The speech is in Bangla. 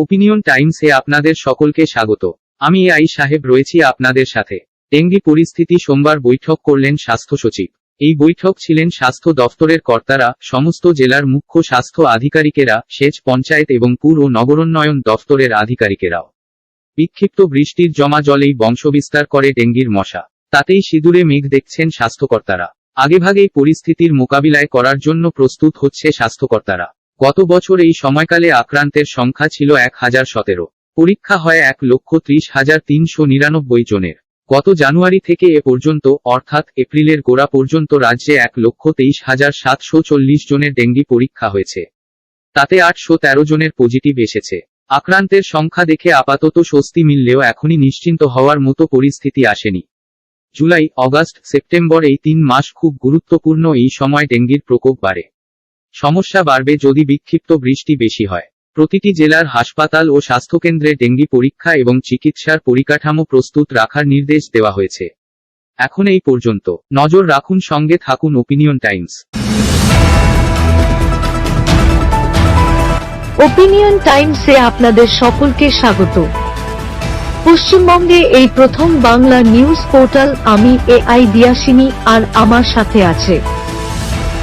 ওপিনিয়ন টাইমসে আপনাদের সকলকে স্বাগত। আমি আই সাহেব রয়েছি আপনাদের সাথে। ডেঙ্গি পরিস্থিতি সোমবার বৈঠক করলেন স্বাস্থ্য সচিব। এই বৈঠক ছিলেন স্বাস্থ্য দফতরের কর্তারা, সমস্ত জেলার মুখ্য স্বাস্থ্য আধিকারিকেরা, সেচ পঞ্চায়েত এবং পুর ও নগরোন্নয়ন দফতরের আধিকারিকেরাও। বিক্ষিপ্ত বৃষ্টির জমা জলেই বংশবিস্তার করে ডেঙ্গির মশা। তাতেই সিঁদুরে মেঘ দেখছেন স্বাস্থ্যকর্তারা। আগেভাগেই পরিস্থিতির মোকাবিলায় করার জন্য প্রস্তুত হচ্ছে স্বাস্থ্যকর্তারা। গত বছর এই সময়কালে আক্রান্তের সংখ্যা ছিল এক হাজার সতেরো। পরীক্ষা হয় এক লক্ষ ত্রিশ হাজার তিনশো নিরানব্বই জনের। গত জানুয়ারি থেকে এ পর্যন্ত, অর্থাৎ এপ্রিলের গোড়া পর্যন্ত রাজ্যে এক লক্ষ তেইশ হাজার সাতশো চল্লিশ জনের ডেঙ্গি পরীক্ষা হয়েছে। তাতে আটশো তেরো জনের পজিটিভ এসেছে। আক্রান্তের সংখ্যা দেখে আপাতত স্বস্তি মিললেও এখনই নিশ্চিন্ত হওয়ার মতো পরিস্থিতি আসেনি। জুলাই, অগাস্ট, সেপ্টেম্বর এই তিন মাস খুব গুরুত্বপূর্ণ এই সময় ডেঙ্গির প্রকোপ বাড়ে। সমস্যা বাড়বে যদি বিক্ষিপ্ত বৃষ্টি বেশি হয়। প্রতিটি জেলার হাসপাতাল ও স্বাস্থ্যকেন্দ্রে ডেঙ্গি পরীক্ষা এবং চিকিৎসার পরিকাঠামো প্রস্তুত রাখার নির্দেশ দেওয়া হয়েছে। এখন এই পর্যন্ত। নজর রাখুন, সঙ্গে থাকুন ওপিনিয়ন টাইমস ওপিনিয়ন টাইমসে আপনাদের সকলকে স্বাগত। পশ্চিমবঙ্গে এই প্রথম বাংলা নিউজ পোর্টাল আমি এ আই দিয়াসিনী আর আমার সাথে আছে।